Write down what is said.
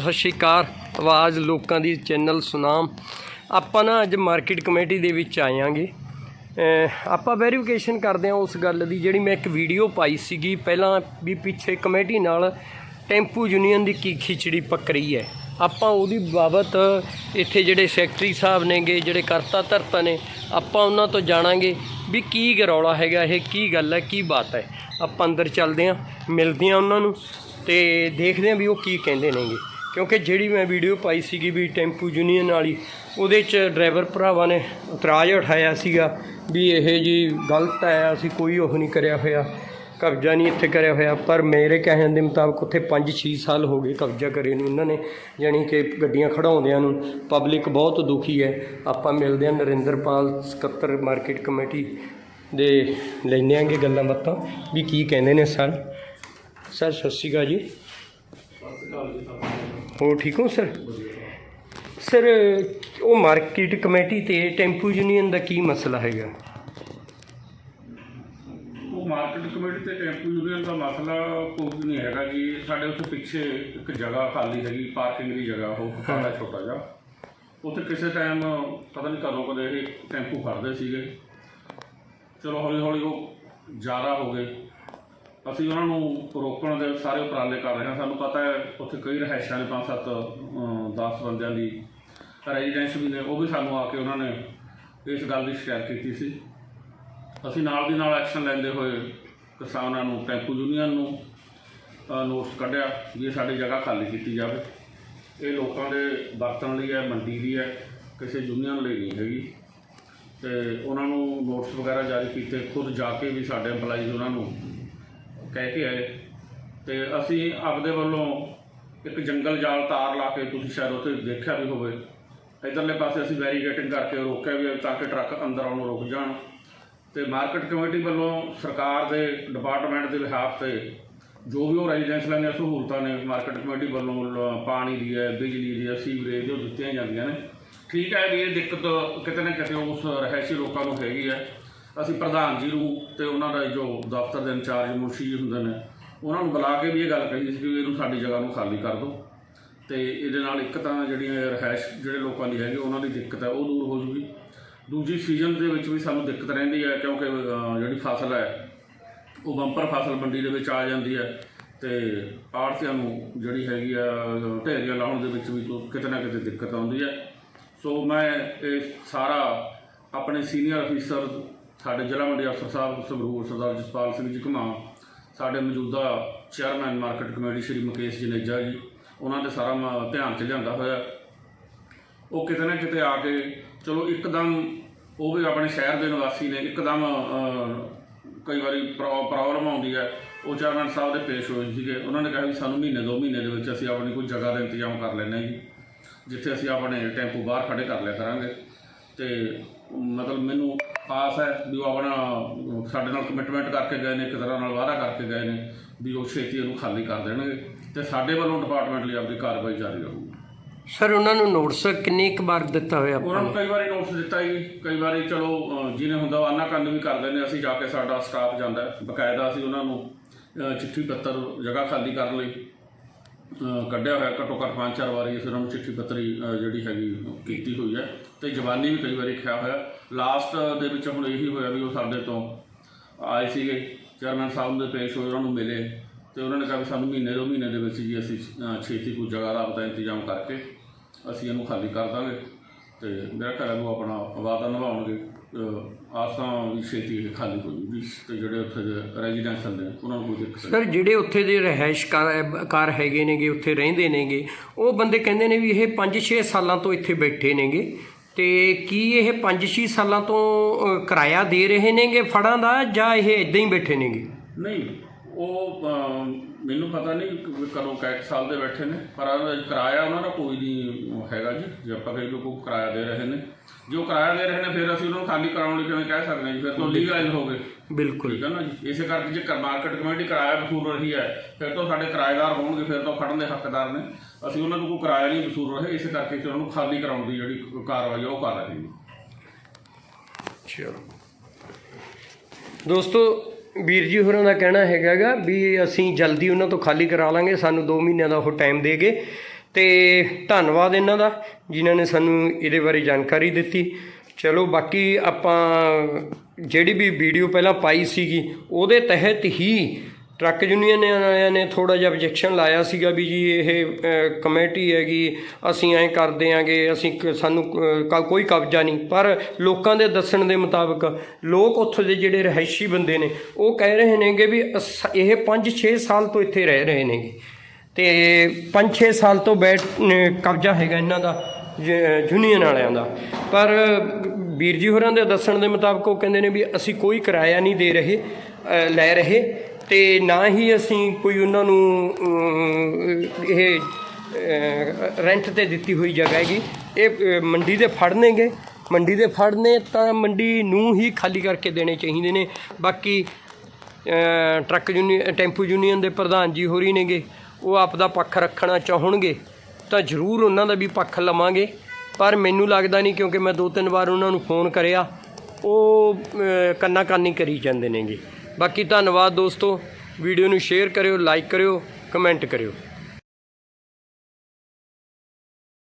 ਸਤਿ ਸ਼੍ਰੀ ਅਕਾਲ। ਆਵਾਜ਼ ਲੋਕਾਂ ਦੀ ਚੈਨਲ ਸੁਨਾਮ। ਆਪਾਂ ਨਾ ਅੱਜ ਮਾਰਕੀਟ ਕਮੇਟੀ ਦੇ ਵਿੱਚ ਆਇਆਂਗੇ। ਅਹ ਆਪਾਂ ਵੈਰੀਫਿਕੇਸ਼ਨ ਕਰਦੇ ਹਾਂ ਉਸ ਗੱਲ ਦੀ ਜਿਹੜੀ ਮੈਂ ਇੱਕ ਵੀਡੀਓ ਪਾਈ ਸੀਗੀ। ਪਹਿਲਾਂ ਵੀ ਪਿੱਛੇ ਕਮੇਟੀ ਨਾਲ ਟੈਂਪੂ ਯੂਨੀਅਨ ਦੀ ਕੀ ਖਿਚੜੀ ਪੱਕ ਰਹੀ ਹੈ। ਆਪਾਂ ਉਹਦੀ ਬਾਬਤ ਇੱਥੇ ਜਿਹੜੇ ਸੈਕਟਰੀ ਸਾਹਿਬ ਨੇਗੇ, ਜਿਹੜੇ ਕਰਤਾ ਧਰਤਾ ਨੇ, ਆਪਾਂ ਉਹਨਾਂ ਤੋਂ ਜਾਣਾਂਗੇ ਵੀ ਕੀ ਗਰੌਲਾ ਹੈਗਾ, ਇਹ ਕੀ ਗੱਲ ਹੈ, ਕੀ ਬਾਤ ਹੈ। ਆਪਾਂ ਅੰਦਰ ਚੱਲਦੇ ਹਾਂ, ਮਿਲਦੇ ਹਾਂ ਉਹਨਾਂ ਨੂੰ ਤੇ ਦੇਖਦੇ ਹਾਂ ਵੀ ਉਹ ਕੀ ਕਹਿੰਦੇ ਨੇਗੇ। ਕਿਉਂਕਿ ਜਿਹੜੀ ਮੈਂ ਵੀਡੀਓ ਪਾਈ ਸੀਗੀ ਵੀ ਟੈਂਪੂ ਯੂਨੀਅਨ ਵਾਲੀ, ਉਹਦੇ 'ਚ ਡਰਾਈਵਰ ਭਰਾਵਾਂ ਨੇ ਇਤਰਾਜ਼ ਉਠਾਇਆ ਸੀਗਾ ਵੀ ਇਹ ਜੀ ਗਲਤ ਹੈ, ਅਸੀਂ ਕੋਈ ਉਹ ਨਹੀਂ ਕਰਿਆ ਹੋਇਆ, ਕਬਜ਼ਾ ਨਹੀਂ ਇੱਥੇ ਕਰਿਆ ਹੋਇਆ, ਪਰ ਮੇਰੇ ਕਹਿਣ ਦੇ ਮੁਤਾਬਕ ਉੱਥੇ 5-6 ਸਾਲ ਹੋ ਗਏ ਕਬਜ਼ਾ ਕਰੇ ਨੂੰ ਇਹਨਾਂ ਨੇ ਯਾਨੀ ਕਿ ਗੱਡੀਆਂ ਖੜਾਉਂਦਿਆਂ ਨੂੰ, ਪਬਲਿਕ ਬਹੁਤ ਦੁਖੀ ਹੈ। ਆਪਾਂ ਮਿਲਦੇ ਹਾਂ ਨਰਿੰਦਰਪਾਲ ਸਕੱਤਰ ਮਾਰਕੀਟ ਕਮੇਟੀ ਦੇ ਲੈਂਦੇ ਆਂਗੇ ਗੱਲਾਂ ਬਾਤਾਂ, ਵੀ ਕੀ ਕਹਿੰਦੇ ਨੇ ਸਰ। ਸਰ, ਸਤਿ ਸ਼੍ਰੀ ਅਕਾਲ ਜੀ। ਹੋ ਠੀਕ ਹੋ ਸਰ? ਸਰ ਉਹ ਮਾਰਕੀਟ ਕਮੇਟੀ ਤੇ ਟੈਂਪੂ ਯੂਨੀਅਨ ਦਾ ਕੀ ਮਸਲਾ ਹੈਗਾ? ਉਹ ਮਾਰਕੀਟ ਕਮੇਟੀ ਤੇ ਟੈਂਪੂ ਯੂਨੀਅਨ ਦਾ ਮਸਲਾ ਕੋਈ ਨਹੀਂ ਹੈਗਾ ਜੀ। ਸਾਡੇ ਉੱਥੇ ਪਿੱਛੇ ਇੱਕ ਜਗ੍ਹਾ ਖਾਲੀ ਹੈਗੀ ਪਾਰਕਿੰਗ ਦੀ ਜਗ੍ਹਾ ਉਹ ਖਾਲਾ ਛੋਟਾ ਜਿਹਾ। ਉੱਥੇ ਕਿਸੇ ਟਾਈਮ ਪਤਾ ਨਹੀਂ ਕਦੋਂ ਕਦੇ ਇਹ ਟੈਂਪੂ ਖੜਦੇ ਸੀਗੇ। ਚਲੋ ਹੌਲੀ ਹੌਲੀ ਉਹ ਜ਼ਿਆਦਾ ਹੋ ਗਏ। ਅਸੀਂ ਉਹਨਾਂ ਨੂੰ ਰੋਕਣ ਦੇ ਸਾਰੇ ਉਪਰਾਲੇ ਕਰ ਰਹੇ ਹਾਂ। ਸਾਨੂੰ ਪਤਾ ਹੈ, ਉੱਥੇ ਕਈ ਰਹਿਸ਼ਾਂ ਨੇ ਪੰਜ ਸੱਤ 10 ਬੰਦਿਆਂ ਦੀ ਰੈਜ਼ੀਡੈਂਸ ਵੀ ਨੇ, ਉਹ ਵੀ ਸਾਨੂੰ ਆ ਕੇ ਉਹਨਾਂ ਨੇ ਇਸ ਗੱਲ ਦੀ ਸ਼ਿਕਾਇਤ ਕੀਤੀ ਸੀ। ਅਸੀਂ ਨਾਲ ਦੀ ਨਾਲ ਐਕਸ਼ਨ ਲੈਂਦੇ ਹੋਏ ਕਿਸਾਨਾਂ ਨੂੰ, ਟੈਂਪੂ ਯੂਨੀਅਨ ਨੂੰ ਨੋਟਸ ਕੱਢਿਆ ਵੀ ਸਾਡੀ ਜਗ੍ਹਾ ਖਾਲੀ ਕੀਤੀ ਜਾਵੇ। ਇਹ ਲੋਕਾਂ ਦੇ ਵਰਤਣ ਲਈ ਹੈ, ਮੰਡੀ ਦੀ ਹੈ, ਕਿਸੇ ਯੂਨੀਅਨ ਲਈ ਨਹੀਂ ਹੈਗੀ। ਤੇ ਉਹਨਾਂ ਨੂੰ ਨੋਟਸ ਵਗੈਰਾ ਜਾਰੀ ਕੀਤੇ, ਖੁਦ ਜਾ ਕੇ ਵੀ ਸਾਡੇ ਏਮਪਲਾਈਜ਼ ਉਹਨਾਂ ਨੂੰ ਕਹਿ ਕੇ ਆਏ। ਤੇ ਅਸੀਂ ਆਪਦੇ ਵੱਲੋਂ ਇੱਕ ਜੰਗਲ ਜਾਲ ਤਾਰ ਲਾ ਕੇ ਤੁਸੀਂ ਸ਼ਾਇਦ ਉੱਥੇ ਦੇਖਿਆ ਵੀ ਹੋਵੇ, ਇਧਰਲੇ ਪਾਸੇ ਅਸੀਂ ਵੈਰੀਗੇਟਿੰਗ ਕਰਕੇ ਰੋਕਿਆ ਵੀ ਤਾਂ ਕਿ ਟਰੱਕ ਅੰਦਰ ਆਉਣ ਨੂੰ ਰੁਕ ਜਾਣ। ਤੇ ਮਾਰਕੀਟ ਕਮੇਟੀ ਵੱਲੋਂ ਸਰਕਾਰ ਦੇ ਡਿਪਾਰਟਮੈਂਟ ਦੇ ਲਿਹਾਫ ਤੇ ਜੋ ਵੀ ਉਹ ਰੈਜ਼ੀਡੈਂਸ਼ੀਅਲ ਦੀਆਂ ਸਹੂਲਤਾਂ ਨੇ ਮਾਰਕੀਟ ਕਮੇਟੀ ਵੱਲੋਂ ਪਾਣੀ ਦੀ ਹੈ, ਬਿਜਲੀ ਦੀ ਹੈ ਸੀਵਰੇਜ ਉਹ ਦਿੱਤੀਆਂ ਜਾਂਦੀਆਂ ਨੇ। ਠੀਕ ਹੈ ਵੀ ਇਹ ਦਿੱਕਤ ਕਿਤੇ ਨਾ ਕਿਤੇ ਉਸ ਰਹਿਸ਼ੀ ਲੋਕਾਂ ਨੂੰ ਹੈਗੀ ਹੈ। ਅਸੀਂ ਪ੍ਰਧਾਨ ਜੀ ਨੂੰ ਤੇ ਉਹਨਾਂ ਦਾ ਜੋ ਦਫ਼ਤਰ ਦੇ ਇੰਚਾਰਜ ਮੁਨਸ਼ੀ ਜੀ ਹੁੰਦੇ ਨੇ, ਉਹਨਾਂ ਨੂੰ ਬੁਲਾ ਕੇ ਵੀ ਇਹ ਗੱਲ ਕਹੀ ਸੀ ਕਿ ਇਹਨੂੰ ਸਾਡੀ ਜਗ੍ਹਾ ਨੂੰ ਖਾਲੀ ਕਰ ਦਿਓ। ਤੇ ਇਹਦੇ ਨਾਲ ਇੱਕ ਤਾਂ ਜਿਹੜੀਆਂ ਰਹਿਸ਼ ਜਿਹੜੇ ਲੋਕਾਂ ਦੀ ਹੈਗੀ, ਉਹਨਾਂ ਦੀ ਦਿੱਕਤ ਹੈ, ਉਹ ਦੂਰ ਹੋ ਜੂਗੀ। ਦੂਜੀ ਸੀਜ਼ਨ ਦੇ ਵਿੱਚ ਵੀ ਸਾਨੂੰ ਦਿੱਕਤ ਰਹਿੰਦੀ ਹੈ, ਕਿਉਂਕਿ ਜਿਹੜੀ ਫਸਲ ਹੈ, ਉਹ ਬੰਪਰ ਫਸਲ ਮੰਡੀ ਦੇ ਵਿੱਚ ਆ ਜਾਂਦੀ ਹੈ ਤੇ ਆੜਤੀਆਂ ਨੂੰ ਜਿਹੜੀ ਹੈਗੀ ਆ, ਢੇਰੀਆਂ ਲਾਉਣ ਦੇ ਵਿੱਚ ਵੀ ਕਿਤੇ ਨਾ ਕਿਤੇ ਦਿੱਕਤ ਆਉਂਦੀ ਹੈ। ਸੋ ਮੈਂ ਇਹ ਸਾਰਾ ਆਪਣੇ ਸੀਨੀਅਰ ਅਫੀਸਰ ਸਾਡੇ ਜ਼ਿਲ੍ਹਾ ਮੰਡੀ ਅਫਸਰ ਸਾਹਿਬ, ਸੰਗਰੂਰ ਸਰਦਾਰ ਜਸਪਾਲ ਸਿੰਘ ਜੀ ਘੁਮਾ ਸਾਡੇ ਮੌਜੂਦਾ chairman market committee Shri Mukesh Janeja ji, ਉਹਨਾਂ ਦੇ ਸਾਰਾ ਮ- ਧਿਆਨ 'ਚ ਲਿਆਂਦਾ ਹੋਇਆ। ਉਹ ਕਿਤੇ ਨਾ ਕਿਤੇ ਆ ਕੇ, ਚਲੋ ਇੱਕਦਮ ਉਹ ਵੀ ਆਪਣੇ ਸ਼ਹਿਰ ਦੇ ਨਿਵਾਸੀ ਨੇ, ਇੱਕਦਮ ਕਈ ਵਾਰੀ ਪ੍ਰੋਬਲਮ ਆਉਂਦੀ ਹੈ। ਉਹ ਚੇਅਰਮੈਨ ਸਾਹਿਬ ਦੇ ਪੇਸ਼ ਹੋਏ ਸੀਗੇ। ਉਹਨਾਂ ਨੇ ਕਿਹਾ ਵੀ ਸਾਨੂੰ ਮਹੀਨੇ ਦੋ ਮਹੀਨੇ ਦੇ ਵਿੱਚ ਅਸੀਂ ਆਪਣੀ ਕੋਈ ਜਗ੍ਹਾ ਦਾ ਇੰਤਜ਼ਾਮ ਕਰ ਲੈਣਾ ਜੀ, ਜਿੱਥੇ ਅਸੀਂ ਆਪਣੇ ਟੈਂਪੂ ਬਾਹਰ ਖੜੇ ਕਰ ਲਿਆ ਕਰਾਂਗੇ। ਤੇ ਮਤਲਬ ਮੈਨੂੰ ਆਸ ਹੈ ਵੀ ਉਹ ਆਪਣਾ ਸਾਡੇ ਨਾਲ ਕਮਿਟਮੈਂਟ ਕਰਕੇ ਗਏ ਨੇ ਇੱਕ ਤਰ੍ਹਾਂ ਨਾਲ ਵਾਅਦਾ ਕਰਕੇ ਗਏ ਨੇ ਵੀ ਉਹ ਛੇਤੀ ਇਹਨੂੰ ਖਾਲੀ ਕਰ ਦੇਣਗੇ ਤੇ ਸਾਡੇ ਵੱਲੋਂ ਡਿਪਾਰਟਮੈਂਟ ਲਈ ਆਪਣੀ ਕਾਰਵਾਈ ਜਾਰੀ ਰਹੂਗੀ ਸਰ ਉਹਨਾਂ ਨੂੰ ਨੋਟਿਸ ਕਿੰਨੀ ਕੁ ਵਾਰ ਦਿੱਤਾ ਹੋਇਆ ਆਪਾਂ ਉਹਨਾਂ ਨੂੰ? ਕਈ ਵਾਰੀ ਨੋਟਿਸ ਦਿੱਤਾ ਜੀ ਕਈ ਵਾਰੀ ਚਲੋ ਜਿਹਨੇ ਹੁੰਦਾ ਉਹ ਆਨਾਕਾਨੀ ਵੀ ਕਰਦੇ ਨੇ ਅਸੀਂ ਜਾ ਕੇ ਸਾਡਾ ਸਟਾਫ ਜਾਂਦਾ। ਬਕਾਇਦਾ ਅਸੀਂ ਉਹਨਾਂ ਨੂੰ ਚਿੱਠੀ ਪੱਤਰ ਜਗ੍ਹਾ ਖਾਲੀ ਕਰਨ ਲਈ ਕੱਢਿਆ ਹੋਇਆ ਘੱਟੋ ਘੱਟ ਪੰਜ ਚਾਰ ਵਾਰੀ ਅਸੀਂ ਉਹਨਾਂ ਨੂੰ ਚਿੱਠੀ ਪੱਤਰੀ ਜਿਹੜੀ ਹੈਗੀ ਕੀਤੀ ਹੋਈ ਹੈ। ਤੇ ਜ਼ਬਾਨੀ ਵੀ ਕਈ ਵਾਰੀ ਖਿਆ ਹੋਇਆ। ਲਾਸਟ ਦੇ ਵਿੱਚ ਹੁਣ ਇਹੀ ਹੋਇਆ ਵੀ ਉਹ ਸਾਡੇ ਤੋਂ ਆਏ ਸੀਗੇ। ਚੇਅਰਮੈਨ ਸਾਹਿਬ ਦੇ ਪੇਸ਼ ਹੋਏ, ਉਹਨਾਂ ਨੂੰ ਮਿਲੇ। ਤੇ ਉਹਨਾਂ ਨੇ ਕਿਹਾ ਵੀ ਸਾਨੂੰ ਮਹੀਨੇ ਦੋ ਮਹੀਨੇ ਦੇ ਵਿੱਚ ਜੀ ਅਸੀਂ ਛੇਤੀ ਕੋਈ ਜਗ੍ਹਾ ਦਾ ਆਪਦਾ ਇੰਤਜ਼ਾਮ ਕਰਕੇ ਅਸੀਂ ਇਹਨੂੰ ਖਾਲੀ ਕਰ ਦਾਂਗੇ। ਤੇ ਮੇਰਾ ਘਰ ਹੈ, ਉਹ ਆਪਣਾ ਵਾਅਦਾ ਨਿਭਾਉਣਗੇ। ਆਸਾਂ ਵੀ ਛੇਤੀ ਖਾਲੀ ਹੋ ਜੂਗੀ ਤੇ ਜਿਹੜੇ ਉੱਥੇ ਦੇ ਰੈਜ਼ੀਡੈਂਸ਼ਲ ਨੇ ਉਹਨਾਂ ਨੂੰ ਕੋਈ ਦਿੱਕਤ ਸਰ ਜਿਹੜੇ ਉੱਥੇ ਦੇ ਰਹਿائشਕਾਰ ਹੈਗੇ ਨੇਗੇ ਉੱਥੇ ਰਹਿੰਦੇ ਨੇਗੇ ਉਹ ਬੰਦੇ ਕਹਿੰਦੇ ਨੇ ਵੀ ਇਹ 5-6 ਸਾਲਾਂ ਤੋਂ ਇੱਥੇ ਬੈਠੇ ਨੇਗੇ ਤੇ ਕੀ ਇਹ 5-6 ਸਾਲਾਂ ਤੋਂ ਕਿਰਾਇਆ ਦੇ ਰਹੇ ਨੇਗੇ ਫੜਾਂ ਦਾ ਜਾਂ ਇਹ ਇਦਾਂ ਹੀ ਬੈਠੇ ਨੇਗੇ? ਨਹੀਂ ਉਹ ਮੈਨੂੰ ਪਤਾ ਨਹੀਂ ਕਦੋਂ ਕੈਟ ਸਾਲ ਦੇ ਬੈਠੇ ਨੇ ਪਰ ਕਿਰਾਇਆ ਉਹਨਾਂ ਦਾ ਕੋਈ ਨਹੀਂ ਹੈਗਾ ਜੀ ਜੇ ਆਪਾਂ ਕਿ ਕੋਈ ਕਿਰਾਇਆ ਦੇ ਰਹੇ ਨੇ। ਜੋ ਕਿਰਾਇਆ ਦੇ ਰਹੇ ਨੇ ਫਿਰ ਅਸੀਂ ਉਹਨਾਂ ਨੂੰ ਖਾਲੀ ਕਰਾਉਣ ਲਈ ਕਿਵੇਂ ਕਹਿ ਸਕਦੇ ਹਾਂ ਜੀ? ਫਿਰ ਤੋਂ ਲੀਗਲਾਈਜ਼ ਹੋ ਗਏ। ਬਿਲਕੁਲ। ਠੀਕ ਹੈ ਨਾ ਜੀ? ਇਸੇ ਕਰਕੇ ਜੇ ਮਾਰਕੀਟ ਕਮੇਟੀ ਕਿਰਾਇਆ ਵਸੂਲ ਰਹੀ ਹੈ ਫਿਰ ਤੋਂ ਸਾਡੇ ਕਿਰਾਏਦਾਰ ਹੋਣਗੇ ਫਿਰ ਤੋਂ ਫੜਨ ਦੇ ਹੱਕਦਾਰ ਨੇ। ਅਸੀਂ ਉਹਨਾਂ ਨੂੰ ਕੋਈ ਕਿਰਾਇਆ ਨਹੀਂ ਵਸੂਲ ਰਹੇ ਇਸੇ ਕਰਕੇ ਅਸੀਂ ਉਹਨਾਂ ਨੂੰ ਖਾਲੀ ਕਰਾਉਣ ਦੀ ਜਿਹੜੀ ਕਾਰਵਾਈ ਉਹ ਕਰ ਰਹੇ ਹਾਂ ਚਲੋ। ਦੋਸਤੋ ਵੀਰ ਜੀ ਹੋਰਾਂ ਦਾ ਕਹਿਣਾ ਹੈਗਾਗਾ ਵੀ ਅਸੀਂ ਜਲਦੀ ਉਹਨਾਂ ਤੋਂ ਖਾਲੀ ਕਰਾ ਲਾਂਗੇ ਸਾਨੂੰ 2 ਮਹੀਨਿਆਂ ਦਾ ਉਹ ਟਾਈਮ ਦੇਗੇ ਤੇ ਧੰਨਵਾਦ ਇਹਨਾਂ ਦਾ, ਜਿਨ੍ਹਾਂ ਨੇ ਸਾਨੂੰ ਇਹਦੇ ਬਾਰੇ ਜਾਣਕਾਰੀ ਦਿੱਤੀ। ਚਲੋ ਬਾਕੀ ਆਪਾਂ ਜਿਹੜੀ ਵੀ ਵੀਡੀਓ ਪਹਿਲਾਂ ਪਾਈ ਸੀਗੀ, ਉਹਦੇ ਤਹਿਤ ਹੀ ਟਰੱਕ ਯੂਨੀਅਨ ਵਾਲਿਆਂ ਨੇ ਥੋੜਾ ਜਿਹਾ objection ਲਾਇਆ ਸੀਗਾ ਵੀ ਜੀ ਇਹ ਕਮੇਟੀ ਹੈਗੀ, ਅਸੀਂ ਐਂ ਕਰਦੇ ਦਿਆਂਗੇ ਅਸੀਂ ਸਾਨੂੰ ਕੋਈ ਕਬਜ਼ਾ ਨਹੀਂ। ਪਰ ਲੋਕਾਂ ਦੇ ਦੱਸਣ ਦੇ ਮੁਤਾਬਕ ਲੋਕ ਉੱਥੋਂ ਦੇ ਜਿਹੜੇ ਰਹਿਸ਼ੀ ਬੰਦੇ ਨੇ, ਉਹ ਕਹਿ ਰਹੇ ਨੇਗੇ ਵੀ ਇਹ 5-6 ਸਾਲ ਤੋਂ ਇੱਥੇ ਰਹਿ ਰਹੇ ਨੇਗੇ। ਤੇ 5-6 ਸਾਲ ਤੋਂ ਬੈਠ ਕਬਜ਼ਾ ਹੈਗਾ ਇਹਨਾਂ ਦਾ, ਜ- ਯੂਨੀਅਨ ਵਾਲਿਆਂ ਦਾ। ਪਰ ਵੀਰ ਜੀ ਹੋਰਾਂ ਦੇ ਦੱਸਣ ਦੇ ਮੁਤਾਬਕ ਉਹ ਕਹਿੰਦੇ ਨੇ ਵੀ ਅਸੀਂ ਕੋਈ ਕਿਰਾਇਆ ਨਹੀਂ ਦੇ ਰਹੇ ਲੈ ਰਹੇ, ਤੇ ਨਾ ਹੀ ਅਸੀਂ ਕੋਈ ਉਹਨਾਂ ਨੂੰ ਇਹ ਰੈਂਟ ਤੇ ਦਿੱਤੀ ਹੋਈ ਜਗ੍ਹਾ ਹੈਗੀ। ਇਹ ਮੰਡੀ ਦੇ ਫੜਨੇਗੇ ਮੰਡੀ ਦੇ ਫੜਨੇ ਤਾਂ ਮੰਡੀ ਨੂੰ ਹੀ ਖਾਲੀ ਕਰਕੇ ਦੇਣੇ ਚਾਹੀਦੇ ਨੇ। ਬਾਕੀ ਟਰੱਕ ਯੂਨੀਅਨ ਟੈਂਪੂ ਯੂਨੀਅਨ ਦੇ ਪ੍ਰਧਾਨ ਜੀ ਹੋਰੀ ਨੇਗੇ। ਉਹ ਆਪਦਾ ਪੱਖ ਰੱਖਣਾ ਚਾਹਣਗੇ ਤਾਂ ਜ਼ਰੂਰ ਉਹਨਾਂ ਦਾ ਵੀ ਪੱਖ ਲਵਾਂਗੇ। ਪਰ ਮੈਨੂੰ ਲੱਗਦਾ ਨਹੀਂ ਕਿਉਂਕਿ ਮੈਂ ਦੋ ਤਿੰਨ ਵਾਰ ਉਹਨਾਂ ਨੂੰ ਫੋਨ ਕਰਿਆ ਉਹ ਅ, ਕੰਨਾ ਕਾਨੀ ਕਰੀ ਜਾਂਦੇ ਨੇਗੇ। ਬਾਕੀ ਧੰਨਵਾਦ ਦੋਸਤੋ। ਵੀਡੀਓ ਨੂੰ ਸ਼ੇਅਰ ਕਰਿਓ ਲਾਈਕ ਕਰਿਓ ਕਮੈਂਟ ਕਰਿਓ।